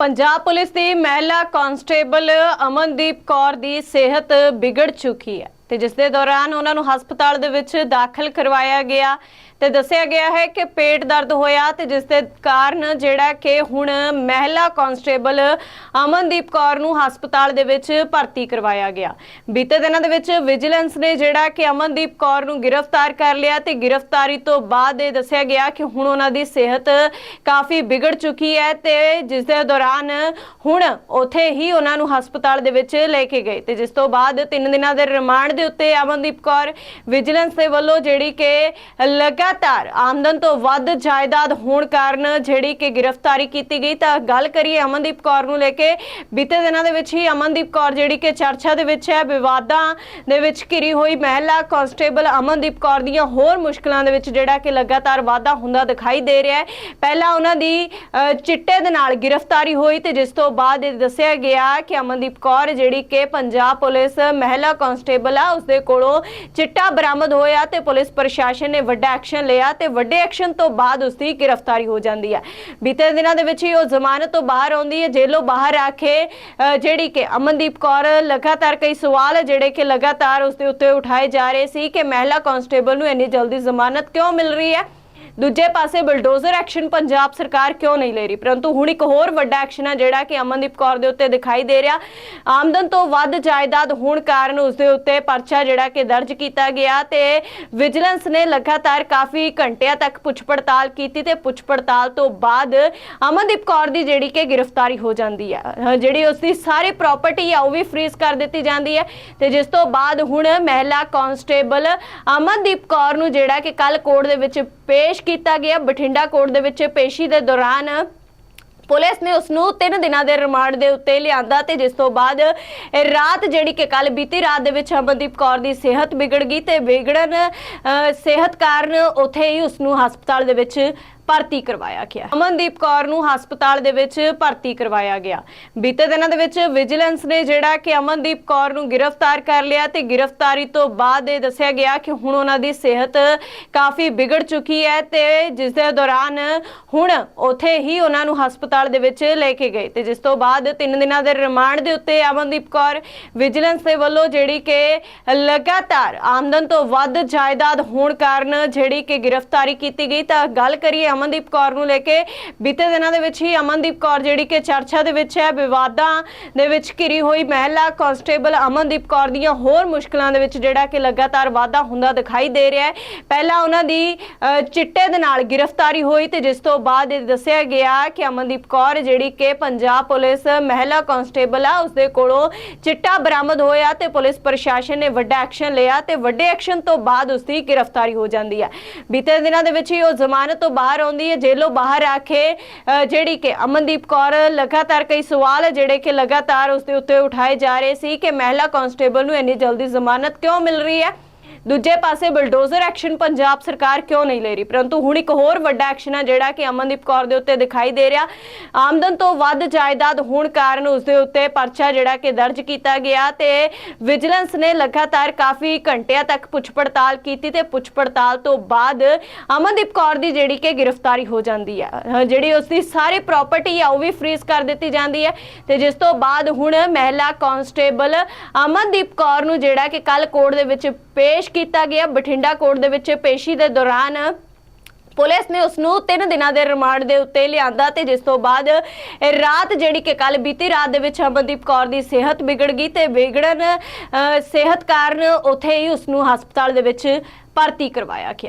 Punjab police ਦੀ ਮਹਿਲਾ constable Amandeep Kaur ਦੀ ਸਿਹਤ ਵਿਗੜ ਚੁੱਕੀ ਹੈ। ਤੇ ਜਿਸ ਦੇ ਦੌਰਾਨ ਉਹਨਾਂ ਨੂੰ ਹਸਪਤਾਲ ਦੇ ਵਿੱਚ ਦਾਖਲ ਕਰਵਾਇਆ ਗਿਆ ਤੇ ਦੱਸਿਆ ਗਿਆ ਹੈ ਕਿ ਪੇਟ ਦਰਦ ਹੋਇਆ ਤੇ ਜਿਸ ਦੇ ਕਾਰਨ ਜਿਹੜਾ ਕਿ ਹੁਣ ਮਹਿਲਾ ਕਾਂਸਟੇਬਲ ਅਮਨਦੀਪ ਕੌਰ ਨੂੰ ਹਸਪਤਾਲ ਦੇ ਵਿੱਚ ਭਰਤੀ ਕਰਵਾਇਆ ਗਿਆ। ਬੀਤੇ ਦਿਨਾਂ ਦੇ ਵਿੱਚ ਵਿਜੀਲੈਂਸ ਨੇ ਜਿਹੜਾ ਕਿ ਅਮਨਦੀਪ ਕੌਰ ਨੂੰ ਗ੍ਰਿਫਤਾਰ ਕਰ ਲਿਆ ਤੇ ਗ੍ਰਿਫਤਾਰੀ ਤੋਂ ਬਾਅਦ ਇਹ ਦੱਸਿਆ ਗਿਆ ਕਿ ਹੁਣ ਉਹਨਾਂ ਦੀ ਸਿਹਤ ਕਾਫੀ ਵਿਗੜ ਚੁੱਕੀ ਹੈ ਤੇ ਜਿਸ ਦੇ ਦੌਰਾਨ ਹੁਣ ਉਥੇ ਹੀ ਉਹਨਾਂ ਨੂੰ ਹਸਪਤਾਲ ਦੇ ਵਿੱਚ ਲੈ ਕੇ ਗਏ ਤੇ ਜਿਸ ਤੋਂ ਬਾਅਦ 3 ਦਿਨਾਂ ਦੇ ਰਿਮਾਂਡ ਦੇ ਉੱਤੇ ਅਮਨਦੀਪ ਕੌਰ ਵਿਜੀਲੈਂਸ ਦੇ ਵੱਲੋਂ ਜਿਹੜੀ ਕਿ ਲਗਾਤਾਰ ਆਮਦਨ ਤੋਂ ਵੱਧ ਜਾਇਦਾਦ ਹੋਣ ਕਾਰਨ ਜਿਹੜੀ ਕਿ ਗ੍ਰਿਫਤਾਰੀ ਕੀਤੀ ਗਈ ਤਾਂ ਗੱਲ ਕਰੀਏ ਅਮਨਦੀਪ ਕੌਰ ਨੂੰ ਲੈ ਕੇ ਬੀਤੇ ਦਿਨਾਂ ਦੇ ਵਿੱਚ ਹੀ ਅਮਨਦੀਪ ਕੌਰ ਜਿਹੜੀ ਕਿ ਚਰਚਾ ਦੇ ਵਿੱਚ ਹੈ ਵਿਵਾਦਾਂ ਦੇ ਵਿੱਚ ਘਿਰੀ ਹੋਈ ਮਹਿਲਾ ਕਾਂਸਟੇਬਲ ਅਮਨਦੀਪ ਕੌਰ ਦੀਆਂ ਹੋਰ ਮੁਸ਼ਕਲਾਂ ਦੇ ਵਿੱਚ ਜਿਹੜਾ ਕਿ ਲਗਾਤਾਰ ਵਾਧਾ ਹੁੰਦਾ ਦਿਖਾਈ ਦੇ ਰਿਹਾ ਹੈ। ਪਹਿਲਾਂ ਉਹਨਾਂ ਦੀ ਅ, ਚਿੱਟੇ ਦੇ ਨਾਲ ਗ੍ਰਿਫਤਾਰੀ ਹੋਈ ਤੇ ਜਿਸ ਤੋਂ ਬਾਅਦ ਇਹ ਦੱਸਿਆ ਗਿਆ ਕਿ ਅਮਨਦੀਪ ਕੌਰ ਜਿਹੜੀ ਕਿ ਪੰਜਾਬ ਪੁਲਿਸ ਮਹਿਲਾ ਕਾਂਸਟੇਬਲ ਆ ਉਸਦੇ ਕੋਲੋਂ ਚਿੱਟਾ ਬਰਾਮਦ ਹੋਇਆ ਤੇ ਪੁਲਿਸ ਪ੍ਰਸ਼ਾਸਨ ਨੇ ਵੱਡਾ ਐਕਸ਼ਨ ਲਿਆ ਤੇ ਵੱਡੇ ਐਕਸ਼ਨ ਤੋਂ ਬਾਅਦ ਉਸ ਗ੍ਰਿਫਤਾਰੀ ਹੋ ਜਾਂਦੀ ਹੈ। ਬੀਤੇ ਦਿਨਾਂ ਦੇ ਵਿੱਚ ਹੀ ਉਹ ਜ਼ਮਾਨਤ ਤੋਂ ਬਾਹਰ ਆਉਂਦੀ ਹੈ ਜੇਲੋਂ ਬਾਹਰ ਆ ਕੇ ਅ, ਜਿਹੜੀ ਕਿ ਅਮਨਦੀਪ ਕੌਰ ਲਗਾਤਾਰ ਕਈ ਸਵਾਲ ਜਿਹੜੇ ਕਿ ਲਗਾਤਾਰ ਉਸਦੇ ਉੱਤੇ ਉਠਾਏ ਜਾ ਰਹੇ ਸੀ ਕਿ ਮਹਿਲਾ ਕਾਂਸਟੇਬਲ ਨੂੰ ਇੰਨੀ ਜਲਦੀ ਜ਼ਮਾਨਤ ਕਿਉਂ ਮਿਲ ਰਹੀ ਹੈ? ਦੂਜੇ ਪਾਸੇ ਬਲਡੋਜ਼ਰ ਐਕਸ਼ਨ ਪੰਜਾਬ ਸਰਕਾਰ ਕਿਉਂ ਨਹੀਂ ਲੈ ਰਹੀ? ਪਰੰਤੂ ਹੁਣ ਇੱਕ ਹੋਰ ਵੱਡਾ ਐਕਸ਼ਨ ਹੈ ਜਿਹੜਾ ਕਿ ਅਮਨਦੀਪ ਕੌਰ ਦੇ ਉੱਤੇ ਦਿਖਾਈ ਦੇ ਰਿਹਾ। ਆਮਦਨ ਤੋਂ ਵੱਧ ਜਾਇਦਾਦ ਹੋਣ ਕਾਰਨ ਉਸ ਦੇ ਉੱਤੇ ਪਰਚਾ ਜਿਹੜਾ ਕਿ ਦਰਜ ਕੀਤਾ ਗਿਆ ਤੇ ਵਿਜੀਲੈਂਸ ਨੇ ਲਗਾਤਾਰ ਕਾਫੀ ਘੰਟਿਆਂ ਤੱਕ ਪੁੱਛ ਪੜਤਾਲ ਕੀਤੀ ਤੇ ਪੁੱਛ ਪੜਤਾਲ ਤੋਂ ਬਾਅਦ ਅਮਨਦੀਪ ਕੌਰ ਦੀ ਜਿਹੜੀ ਕਿ ਗ੍ਰਿਫਤਾਰੀ ਹੋ ਜਾਂਦੀ ਹੈ ਜਿਹੜੀ ਉਸ ਦੀ ਸਾਰੀ ਪ੍ਰਾਪਰਟੀ ਆ ਉਹ ਵੀ ਫ੍ਰੀਜ਼ ਕਰ ਦਿੱਤੀ ਜਾਂਦੀ ਹੈ ਤੇ ਜਿਸ ਤੋਂ ਬਾਅਦ ਹੁਣ ਮਹਿਲਾ ਕਾਂਸਟੇਬਲ ਅਮਨਦੀਪ ਕੌਰ ਨੂੰ ਜਿਹੜਾ ਕਿ ਕੱਲ ਕੋਰਟ ਦੇ ਵਿੱਚ ਪੇਸ਼ ਕੀਤਾ ਗਿਆ। ਬਠਿੰਡਾ ਕੋਰਟ ਦੇ ਵਿੱਚ ਪੇਸ਼ੀ ਦੇ ਦੌਰਾਨ ਪੁਲਿਸ ਨੇ ਉਸ ਨੂੰ 3 ਦਿਨਾਂ ਦੇ ਰਿਮਾਂਡ ਦੇ ਉੱਤੇ ਲਿਆਂਦਾ ਤੇ ਜਿਸ ਤੋਂ ਬਾਅਦ ਰਾਤ ਜਿਹੜੀ ਕਿ ਕੱਲ ਬੀਤੀ ਰਾਤ ਦੇ ਵਿੱਚ ਅਮਨਦੀਪ ਕੌਰ ਦੀ ਸਿਹਤ ਵਿਗੜ ਗਈ ਤੇ ਵਿਗੜਨ ਅ, ਸਿਹਤ ਕਾਰਨ ਉੱਥੇ ਹੀ ਉਸ ਨੂੰ ਹਸਪਤਾਲ ਦੇ ਵਿੱਚ ਭਰਤੀ ਕਰਵਾਇਆ ਗਿਆ। ਅਮਨਦੀਪ ਕੌਰ ਨੂੰ ਹਸਪਤਾਲ ਦੇ ਵਿੱਚ ਭਰਤੀ ਕਰਵਾਇਆ ਗਿਆ। ਬੀਤੇ ਦਿਨਾਂ ਦੇ ਵਿੱਚ ਵਿਜੀਲੈਂਸ ਨੇ ਜਿਹੜਾ ਕਿ ਅਮਨਦੀਪ ਕੌਰ ਨੂੰ ਗ੍ਰਿਫਤਾਰ ਕਰ ਲਿਆ ਤੇ ਗ੍ਰਿਫਤਾਰੀ ਤੋਂ ਬਾਅਦ ਇਹ ਦੱਸਿਆ ਗਿਆ ਕਿ ਹੁਣ ਉਹਨਾਂ ਦੀ ਸਿਹਤ ਕਾਫੀ ਵਿਗੜ ਚੁੱਕੀ ਹੈ ਤੇ ਜਿਸ ਦੇ ਦੌਰਾਨ ਹੁਣ ਉਥੇ ਹੀ ਉਹਨਾਂ ਨੂੰ ਹਸਪਤਾਲ ਦੇ ਵਿੱਚ ਲੈ ਕੇ ਗਏ ਤੇ ਜਿਸ ਤੋਂ ਬਾਅਦ 3 ਦਿਨਾਂ ਦੇ ਰਿਮਾਂਡ ਦੇ ਉੱਤੇ ਅਮਨਦੀਪ ਕੌਰ ਵਿਜੀਲੈਂਸ ਦੇ ਵੱਲੋਂ ਜਿਹੜੀ ਕਿ ਲਗਾਤਾਰ ਆਮਦਨ ਤੋਂ ਵੱਧ ਜਾਇਦਾਦ ਹੋਣ ਕਾਰਨ ਜਿਹੜੀ ਕਿ ਗ੍ਰਿਫਤਾਰੀ ਕੀਤੀ ਗਈ। ਤਾਂ ਗੱਲ ਕਰੀਏ ਅਮਨਦੀਪ ਕੌਰ ਨੂੰ ਲੈ ਕੇ ਬੀਤੇ ਦਿਨਾਂ ਦੇ ਵਿੱਚ ਹੀ ਅਮਨਦੀਪ ਕੌਰ ਜਿਹੜੀ ਕਿ ਚਰਚਾ ਦੇ ਵਿੱਚ ਹੈ, ਵਿਵਾਦਾਂ ਦੇ ਵਿੱਚ ਘਿਰੀ ਹੋਈ ਮਹਿਲਾ ਕਾਂਸਟੇਬਲ ਅਮਨਦੀਪ ਕੌਰ ਦੀਆਂ ਹੋਰ ਮੁਸ਼ਕਲਾਂ ਦੇ ਵਿੱਚ ਜਿਹੜਾ ਕਿ ਲਗਾਤਾਰ ਵਾਧਾ ਹੁੰਦਾ ਦਿਖਾਈ ਦੇ ਰਿਹਾ ਹੈ। ਪਹਿਲਾਂ ਉਹਨਾਂ ਦੀ ਚਿੱਟੇ ਦੇ ਨਾਲ ਗ੍ਰਿਫਤਾਰੀ ਹੋਈ ਤੇ ਜਿਸ ਤੋਂ ਬਾਅਦ ਇਹ ਦੱਸਿਆ ਗਿਆ ਕਿ ਅਮਨਦੀਪ ਕੌਰ ਜਿਹੜੀ ਕਿ ਪੰਜਾਬ ਪੁਲਿਸ ਮਹਿਲਾ ਕਾਂਸਟੇਬਲ ਆ, ਉਸਦੇ ਕੋਲੋਂ ਚਿੱਟਾ ਬਰਾਮਦ ਹੋਇਆ ਤੇ ਪੁਲਿਸ ਪ੍ਰਸ਼ਾਸਨ ਨੇ ਵੱਡਾ ਐਕਸ਼ਨ ਲਿਆ ਤੇ ਵੱਡੇ ਐਕਸ਼ਨ ਤੋਂ ਬਾਅਦ ਉਸ ਦੀ ਗ੍ਰਿਫਤਾਰੀ ਹੋ ਜਾਂਦੀ ਹੈ। ਬੀਤੇ ਦਿਨਾਂ ਦੇ ਵਿੱਚ ਹੀ ਉਹ ਜ਼ਮਾਨਤ ਤੋਂ ਬਾਹਰ ਆਉਂਦੀ ਹੈ ਜੇਲ੍ਹੋਂ ਬਾਹਰ ਆ ਕੇ ਅ, ਜਿਹੜੀ ਕਿ ਅਮਨਦੀਪ ਕੌਰ ਲਗਾਤਾਰ ਕਈ ਸਵਾਲ ਜਿਹੜੇ ਕਿ ਲਗਾਤਾਰ ਉਸ ਦੇ ਉੱਤੇ ਉਠਾਏ ਜਾ ਰਹੇ ਸੀ ਕਿ ਮਹਿਲਾ ਕਾਂਸਟੇਬਲ ਨੂੰ ਇੰਨੀ ਜਲਦੀ ਜ਼ਮਾਨਤ ਕਿਉਂ ਮਿਲ ਰਹੀ ਹੈ? ਦੂਜੇ ਪਾਸੇ ਬਲਡੋਜ਼ਰ ਐਕਸ਼ਨ ਪੰਜਾਬ ਸਰਕਾਰ ਕਿਉਂ ਨਹੀਂ ਲੈ ਰਹੀ? ਪਰੰਤੂ ਹੁਣ ਇੱਕ ਹੋਰ ਵੱਡਾ ਐਕਸ਼ਨ ਹੈ ਜਿਹੜਾ ਕਿ ਅਮਨਦੀਪ ਕੌਰ ਦੇ ਉੱਤੇ ਦਿਖਾਈ ਦੇ ਰਿਹਾ। ਆਮਦਨ ਤੋਂ ਵੱਧ ਜਾਇਦਾਦ ਹੋਣ ਕਾਰਨ ਉਸ ਦੇ ਉੱਤੇ ਪਰਚਾ ਜਿਹੜਾ ਕਿ ਦਰਜ ਕੀਤਾ ਗਿਆ ਤੇ ਵਿਜੀਲੈਂਸ ਨੇ ਲਗਾਤਾਰ ਕਾਫੀ ਘੰਟਿਆਂ ਤੱਕ ਪੁੱਛ ਪੜਤਾਲ ਕੀਤੀ ਤੇ ਪੁੱਛ ਪੜਤਾਲ ਤੋਂ ਬਾਅਦ ਅਮਨਦੀਪ ਕੌਰ ਦੀ ਜਿਹੜੀ ਕਿ ਗ੍ਰਿਫਤਾਰੀ ਹੋ ਜਾਂਦੀ ਹੈ ਜਿਹੜੀ ਉਸ ਦੀ ਸਾਰੀ ਪ੍ਰਾਪਰਟੀ ਆ, ਉਹ ਵੀ ਫ੍ਰੀਜ਼ ਕਰ ਦਿੱਤੀ ਜਾਂਦੀ ਹੈ ਤੇ ਜਿਸ ਤੋਂ ਬਾਅਦ ਹੁਣ ਮਹਿਲਾ ਕਾਂਸਟੇਬਲ ਅਮਨਦੀਪ ਕੌਰ ਨੂੰ ਜਿਹੜਾ ਕਿ ਕੱਲ ਕੋਰਟ ਦੇ ਵਿੱਚ ਪੇਸ਼ ਕੀਤਾ ਗਿਆ। ਬਠਿੰਡਾ ਕੋਰਟ ਦੇ ਵਿੱਚ ਪੇਸ਼ੀ ਦੇ ਦੌਰਾਨ ਪੁਲਿਸ ਨੇ ਉਸ ਨੂੰ 3 ਦਿਨਾਂ ਦੇ ਰਿਮਾਂਡ ਦੇ ਉੱਤੇ ਲਿਆਂਦਾ ਤੇ ਜਿਸ ਤੋਂ ਬਾਅਦ ਰਾਤ ਜਿਹੜੀ ਕਿ ਕੱਲ ਬੀਤੀ ਰਾਤ ਦੇ ਵਿੱਚ ਅਮਨਦੀਪ ਕੌਰ ਦੀ ਸਿਹਤ ਵਿਗੜ ਗਈ ਤੇ ਵਿਗੜਨ ਸਿਹਤ ਕਾਰਨ ਉੱਥੇ ਹੀ ਉਸ ਨੂੰ ਹਸਪਤਾਲ ਦੇ ਵਿੱਚ ਭਰਤੀ ਕਰਵਾਇਆ ਗਿਆ।